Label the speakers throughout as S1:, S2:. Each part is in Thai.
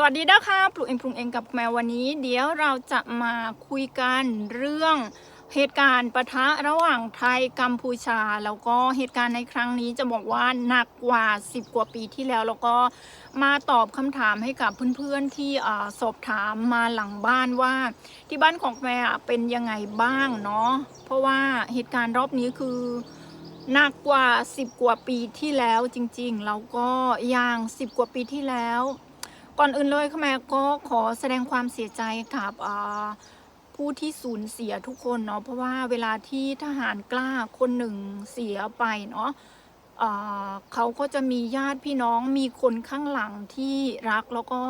S1: สวัสดีนะคะปลูกเองปรุงเองกับแมววันนี้ เดี๋ยวเราจะมาคุยกันเรื่องเหตุการณ์ปะทะระหว่างไทยกัมพูชา แล้วก็เหตุการณ์ในครั้งนี้จะบอกว่าหนักกว่า 10 กว่าปีที่แล้ว แล้วก็มาตอบคำถามให้กับเพื่อนๆที่อสอบถามมาหลังบ้านว่า ที่บ้านของแม่เป็นยังไงบ้างเนาะเพราะว่าเหตุการณ์รอบนี้คือหนักกว่า 10 กว่าปีที่แล้วจริงๆแล้วก็อย่าง 10 กว่าปีที่แล้ว ก่อนอื่นเลยค่ะแม่ก็ขอแสดงความเสียใจกับผู้ที่สูญเสียทุกคนเนาะเพราะว่าเวลาที่ทหารกล้าคนหนึ่งเสียไปเนาะเขาก็จะมีญาติพี่น้องมีคนข้างหลังที่รักแล้วก็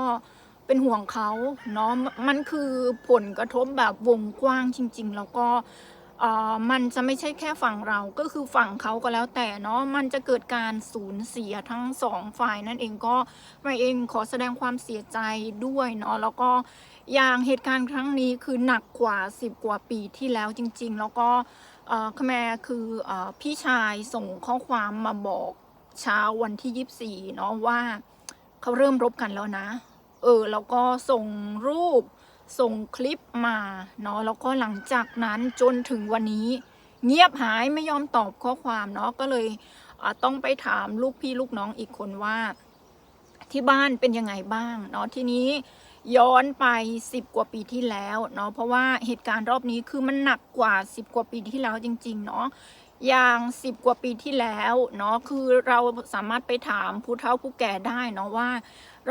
S1: เป็นห่วงเขาเนาะมันคือผลกระทบแบบวงกว้างจริง ๆ แล้วก็ มันจะไม่ใช่แค่ฝั่งเราก็คือฝั่งเขาก็แล้วแต่เนาะมันจะเกิดการสูญเสียทั้งสองฝ่ายนั่นเองก็ไม่เองขอแสดงความเสียใจด้วยเนาะแล้วก็อย่างเหตุการณ์ครั้งนี้คือหนักกว่า 10 กว่าปีที่แล้วจริง ๆ แล้วก็เอ่อคแมคือเออพี่ชายส่งข้อความมาบอกเช้าวันที่ 24 เนาะว่าเขาเริ่มรบกันแล้วนะ เออแล้วก็ส่งรูป ส่งคลิปมาเนาะแล้วก็หลังจากนั้นจนถึงวันนี้ เงียบหายไม่ยอมตอบข้อความเนาะก็เลยต้องไปถามลูกพี่ลูกน้องอีกคนว่า ที่บ้านเป็นยังไงบ้างเนาะทีนี้ย้อนไป 10 กว่าปีที่แล้วเนาะเพราะว่าเหตุการณ์รอบนี้คือมันหนักกว่า 10 กว่าปีที่แล้วจริง ๆ เนาะ อย่าง10กว่าปีที่แล้วเนาะคือเราสามารถไปถามผู้เฒ่าผู้แก่ได้เนาะว่า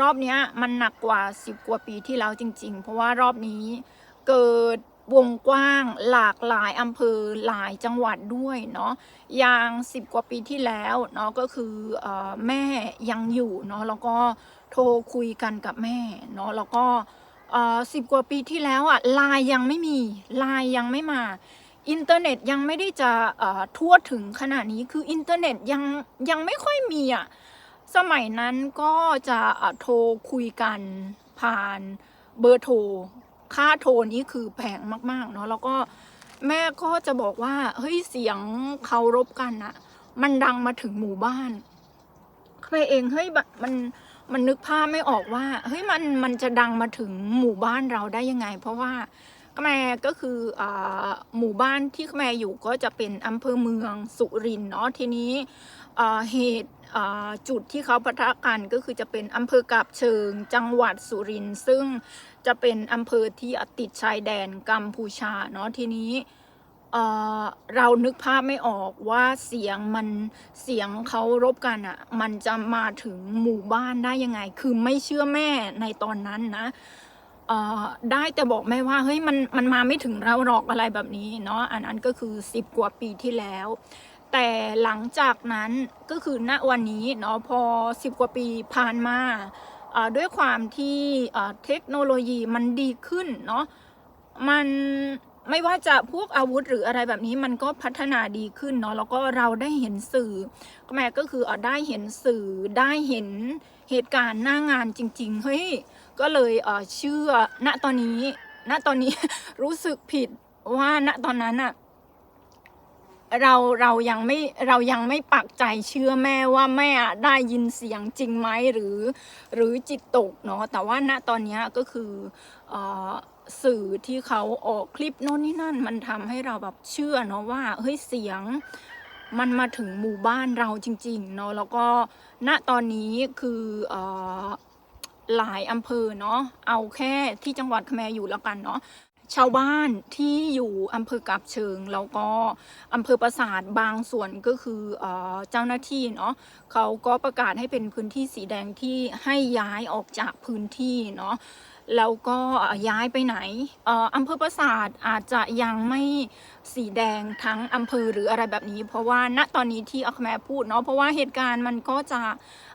S1: รอบนี้มันหนักกว่า10กว่าปีที่แล้วจริง ๆ เพราะว่ารอบนี้เกิดวงกว้างหลากหลายอำเภอหลายจังหวัดด้วยเนาะอย่าง10กว่าปีที่แล้วเนาะก็คืออแม่ยังอยู่เนาะแล้วก็โทรคุยกันกับแม่เนาะแล้วก็สิบกว่าปีที่แล้วอะลน์ยังไม่มีลน์ยังไม่มา อินเทอร์เน็ตยังไม่ได้จะทั่วถึงขนาดนี้คืออินเทอร์เน็ตยังยังไม่ค่อยมีอะสมัยนั้นก็จะโทรคุยกันผ่านเบอร์โทรค่าโทรนี้คือแพงมาก ๆ เนาะแล้วก็แม่ก็จะบอกว่า เฮ้ยเสียงเคารพกันอะมันดังมาถึงหมู่บ้านแม่เองเฮ้ยมันมันนึกภาพไม่ออกว่า เฮ้ยมันมันจะดังมาถึงหมู่บ้านเราได้ยังไง เพราะว่า แม่ก็คืออหมู่บ้านที่แม่อยู่ก็จะเป็นอำเภอเมืองสุรินทร์เนาะทีนี้เหตุจุดที่เขาปะทะกันก็คือจะเป็นอำเภอกาบเชิงจังหวัดสุรินทร์ซึ่งจะเป็นอำเภอที่ติดชายแดนกัมพูชาเนาะทีนี้เรานึกภาพไม่ออกว่าเสียงมันเสียงเขารบกันอะ่ะมันจะมาถึงหมู่บ้านได้ยังไง คือไม่เชื่อแม่ในตอนนั้นนะ ได้แต่บอกแม่ว่าเฮ้ยมันมันมาไม่ถึงเราหรอกอะไรแบบนี้เนาะอันนั้นก็คือ 10 กว่าปีที่แล้ว แต่หลังจากนั้นก็คือณวันนี้เนาะพอ 10 กว่าปีผ่านมาด้วยความที่เทคโนโลยีมันดีขึ้นเนาะมันไม่ว่าจะพวกอาวุธหรืออะไรแบบนี้มันก็พัฒนาดีขึ้นเนาะแล้วก็เราได้เห็นสื่อแม่ก็คืออได้เห็นสื่อได้เห็นเหตุการณ์หน้างานจริง ๆ เฮ้ย ก็เลยเชื่อณตอนนี้ ณตอนนี้รู้สึกผิดว่าณตอนนั้นอะเราเรายังไม่เรายังไม่ปักใจเชื่อแม่ว่าแม่อะได้ยินเสียงจริงไหมหรือ หรือจิตตกเนาะแต่ว่าณตอนนี้ก็คืออสื่อที่เขาออกคลิปโน่นนี่นั่น มันทำให้เราแบบเชื่อเนาะว่าเฮ้ยเสียงมันมาถึงหมู่บ้านเราจริง ๆ เนาะแล้วก็ณตอนนี้คืออ หลายอำเภอเนาะเอาแค่ที่จังหวัดแมอยู่แล้วกันเนาะชาวบ้านที่อยู่อำเภอกับเชิงแล้วก็อำเภอปราสาทบางส่วนก็คือเออเจ้าหน้าที่เนาะเขาก็ประกาศให้เป็นพื้นที่สีแดงที่ให้ย้ายออกจากพื้นที่เนาะ แล้วก็ย้ายไปไหนอออำเภอปราสาทอาจจะยังไม่สีแดงทั้งอำเภอหรืออะไรแบบนี้ เพราะว่าณตอนนี้ที่อัคแมพูดเนาะเพราะว่าเหตุการณ์มันก็จะ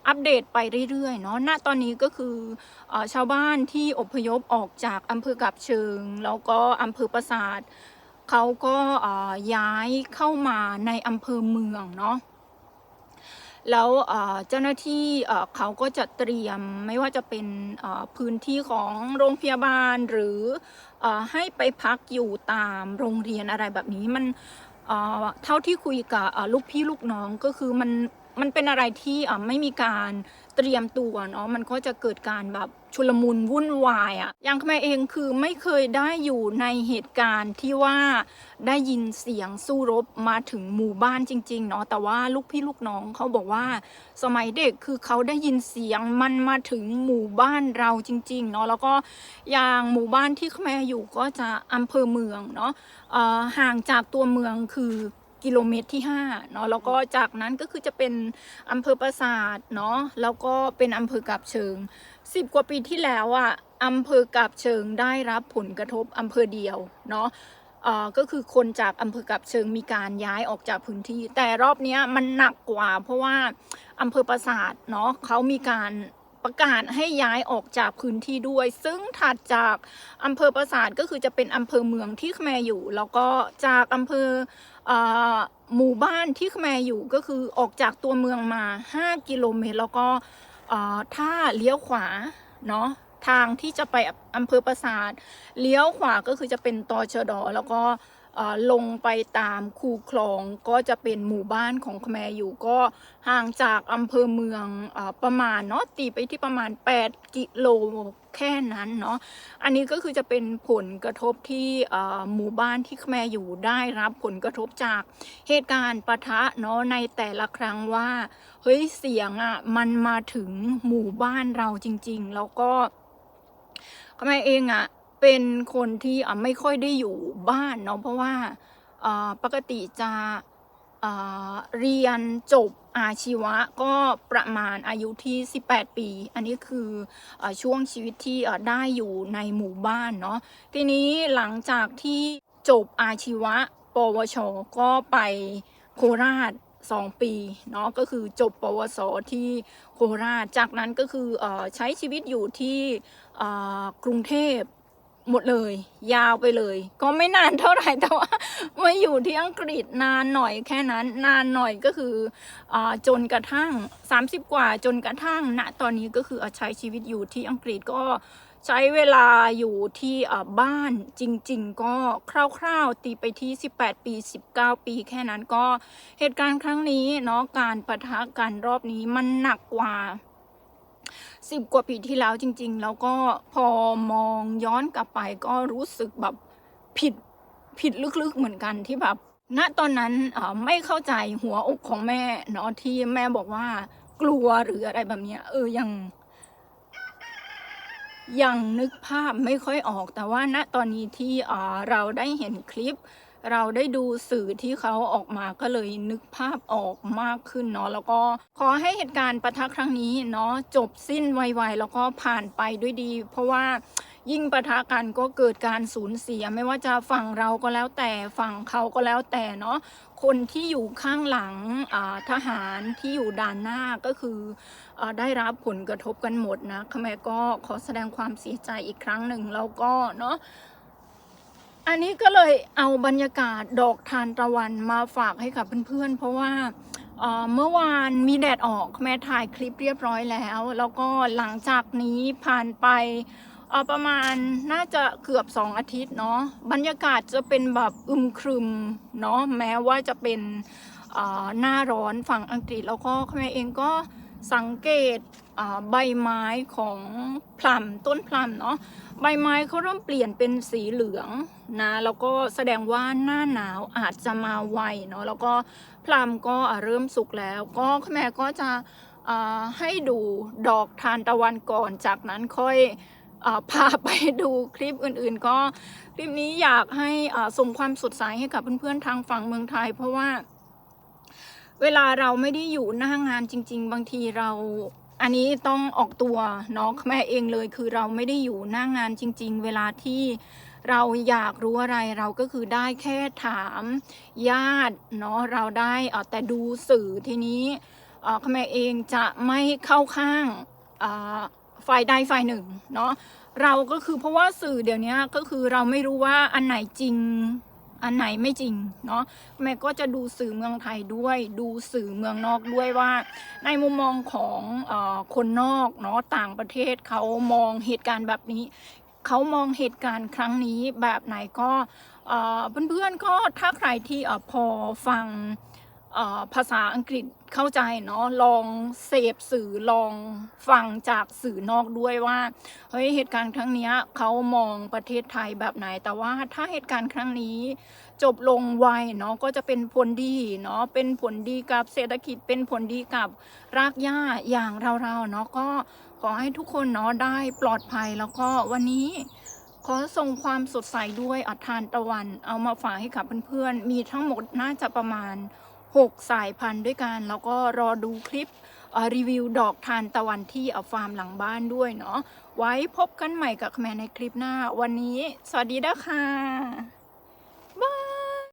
S1: อัปเดตไปเรื่อยๆเนาะณตอนนี้ก็คืออชาวบ้านที่อพยพออกจากอำเภอกับเชิง แล้วก็อำเภอปราสาทเขาก็ย้ายเข้ามาในอำเภอเมืองเนาะ แล้วเจ้าหน้าที่เขาก็จะเตรียมไม่ว่าจะเป็นพื้นที่ของโรงพยาบาลหรืออให้ไปพักอยู่ตามโรงเรียนอะไรแบบนี้มันเท่าที่คุยกับลูกพี่ลูกน้องก็คือมัน มันเป็นอะไรที่อ่อไม่มีการเตรียมตัวเนาะมันก็จะเกิดการแบบชุลมุนวุ่นวายอะอย่างแม่เองคือไม่เคยได้อยู่ในเหตุการณ์ที่ว่าได้ยินเสียงสู้รบมาถึงหมู่บ้านจริงๆเนาะแต่ว่าลูกพี่ลูกน้องเขาบอกว่าสมัยเด็กคือเขาได้ยินเสียงมันมาถึงหมู่บ้านเราจริงๆเนาะแล้วก็อย่างหมู่บ้านที่แม่อยู่ก็จะอำเภอเมืองเนาะอ่อห่างจากตัวเมืองคือ กิโลเมตรที่5เนาะแล้วก็จากนั้นก็คือจะเป็นอำเภอปราสาทเนาะแล้วก็เป็นอำเภอกับเชิงสิบกว่าปีที่แล้วอะอำเภอกับเชิงได้รับผลกระทบอำเภอเดียวเนาะเออก็คือคนจากอำเภอกับเชิงมีการย้ายออกจากพื้นที่ แต่รอบนี้มันหนักกว่า เพราะว่าอำเภอปราสาทเนาะเขามีการประกาศให้ย้ายออกจากพื้นที่ด้วย ซึ่งถัดจากอำเภอปราสาทก็คือจะเป็นอำเภอเมืองที่ขแมอยู่ แล้วก็จากอำเภอ หมู่บ้านที่ขแมอยู่ก็คือออกจากตัวเมืองมา 5 กิโลเมตร แล้วก็ถ้าเลี้ยวขวาเนาะทางที่จะไปอำเภอปราสาทเลี้ยวขวาก็คือจะเป็นตอชดอแล้วก็ ลงไปตามคูคลองก็จะเป็นหมู่บ้านของขแมอยู่ก็ห่างจากอำเภอเมืองอประมาณเนาะตีไปที่ประมาณ 8 กิโลแค่นั้นเนาะอันนี้ก็คือจะเป็นผลกระทบที่หมู่บ้านที่ขแมอยู่ได้รับผลกระทบจากเหตุการณ์ปะทะเนาะในแต่ละครั้งว่าเฮ้ยเสียงอะมันมาถึงหมู่บ้านเราจริง ๆ แล้วก็ขแมเองอะ เป็นคนที่อะไม่ค่อยได้อยู่บ้านเนาะเพราะว่าอ่อปกติจะเอ่อเรียนจบอาชีวะก็ประมาณอายุที่ 18 ปี อันนี้คืออช่วงชีวิตที่อ่อได้อยู่ในหมู่บ้านเนาะทีนี้หลังจากที่จบอาชีวะ ปวช ก็ไปโคราช 2 ปีเนาะก็คือจบปวสที่โคราช จากนั้นก็คืออใช้ชีวิตอยู่ที่อ่อกรุงเทพ หมดเลย ยาวไปเลย ก็ไม่นานเท่าไหร่แต่ว่ามาอยู่ที่อังกฤษนานหน่อยแค่นั้น นานหน่อยก็คืออจนกระทั่ง 30 กว่าจนกระทั่งณตอนนี้ก็คืออใช้ชีวิตอยู่ที่อังกฤษก็ใช้เวลาอยู่ที่บ้านจริง ๆ ก็คร่าวๆ ตีไปที่ 18 ปี 19 ปีแค่นั้นก็เหตุการณ์ครั้งนี้เนาะการประทะกันรอบนี้มันหนักกว่า สิบกว่าปีที่แล้วจริง ๆ แล้วก็พอมองย้อนกลับไปก็รู้สึกแบบผิดผิดลึกๆเหมือนกันที่แบบณตอนนั้นไม่เข้าใจหัวอกของแม่เนาะที่แม่บอกว่ากลัวหรืออะไรแบบเนี้ยเออยัง ยังนึกภาพไม่ค่อยออกแต่ว่าณตอนนี้ที่เราได้เห็นคลิป เราได้ดูสื่อที่เขาออกมาก็เลยนึกภาพออกมากขึ้นเนาะแล้วก็ขอให้เหตุการณ์ปะทะครั้งนี้เนาะจบสิ้นไวๆแล้วก็ผ่านไปด้วยดี เพราะว่ายิ่งประทะกันก็เกิดการสูญเสียไม่ว่าจะฝั่งเราก็แล้วแต่ฝั่งเขาก็แล้วแต่เนาะคนที่อยู่ข้างหลังทหารที่อยู่ด่านหน้าก็คือเอ่อได้รับผลกระทบกันหมดนะขแม่ก็ขอแสดงความเสียใจอีกครั้งหนึ่งแล้วก็เนาะ อันนี้ก็เลยเอาบรรยากาศดอกทานตะวันมาฝากให้กับเพื่อนๆ เพราะว่าเมื่อวานมีแดดออกแม่ถ่ายคลิปเรียบร้อยแล้ว แล้วก็หลังจากนี้ผ่านไปเอ่อประมาณน่าจะเกือบสองอาทิตย์เนาะบรรยากาศจะเป็นแบบอึมครึมเนาะแม้ว่าจะเป็นหน้าร้อนฝั่งอังกฤษแล้วก็แม่เองก็สังเกต ใบไม้ของพลัมต้นพลัมเนาะใบไม้เขาเริ่มเปลี่ยนเป็นสีเหลืองนะแล้วก็แสดงว่าหน้าหนาวอาจจะมาไวเนาะแล้วก็พลัมก็เริ่มสุกแล้ว ก็แม่ก็จะให้ดูดอกทานตะวันก่อนจากนั้นค่อยอพาไปดูคลิปอื่นๆ ก็คลิปนี้อยากให้ส่งความสดใสให้กับเพื่อนๆทางฝั่งเมืองไทย เพราะว่าเวลาเราไม่ได้อยู่หน้างานจริง ๆ บางทีเรา อันนี้ต้องออกตัวเนาะแม่เองเลย คือเราไม่ได้อยู่หน้างงานจริง ๆ เวลาที่เราอยากรู้อะไรเราก็คือได้แค่ถามญาติเนาะเราได้อ่อแต่ดูสื่อทีนี้อ่อแม่เองจะไม่เข้าข้างฝ่ายใดฝ่ายหนึ่งเนาะเราก็คือเพราะว่าสื่อเดี๋ยวนี้ก็คือเราไม่รู้ว่าอันไหนจริง อันไหนไม่จริงเนาะแม่ก็จะดูสื่อเมืองไทยด้วย ดูสื่อเมืองนอกด้วยว่า ในมุมมองของอคนนอกเนาะต่างประเทศเขามองเหตุการณ์แบบนี้เขามองเหตุการณ์ครั้งนี้แบบไหนก็เพื่อนๆก็ถ้าใครที่อพอฟัง ภาษาอังกฤษเข้าใจเนาะลองเสพสื่อลองฟังจากสื่อนอกด้วยว่าเฮ้ยเหตุการณ์ครั้งนี้เขามองประเทศไทยแบบไหน แต่ว่าถ้าเหตุการณ์ครั้งนี้จบลงไวเนาะก็จะเป็นผลดีเนาะเป็นผลดีกับเศรษฐกิจเป็นผลดีกับรากหญ้าอย่างเราๆเนาะก็ขอให้ทุกคนเนาะได้ปลอดภัยแล้วก็วันนี้ขอส่งความสดใสด้วยอัฐานตะวัน เอามาฝากให้กับเพื่อนๆมีทั้งหมดน่าจะประมาณ 6 สายพันธุ์ด้วยกันแล้วก็รอดูคลิปรีวิวดอกทานตะวันที่เอาฟาร์มหลังบ้านด้วยเนาะไว้พบกันใหม่กับแม่ในคลิปหน้า วันนี้ สวัสดีนะคะ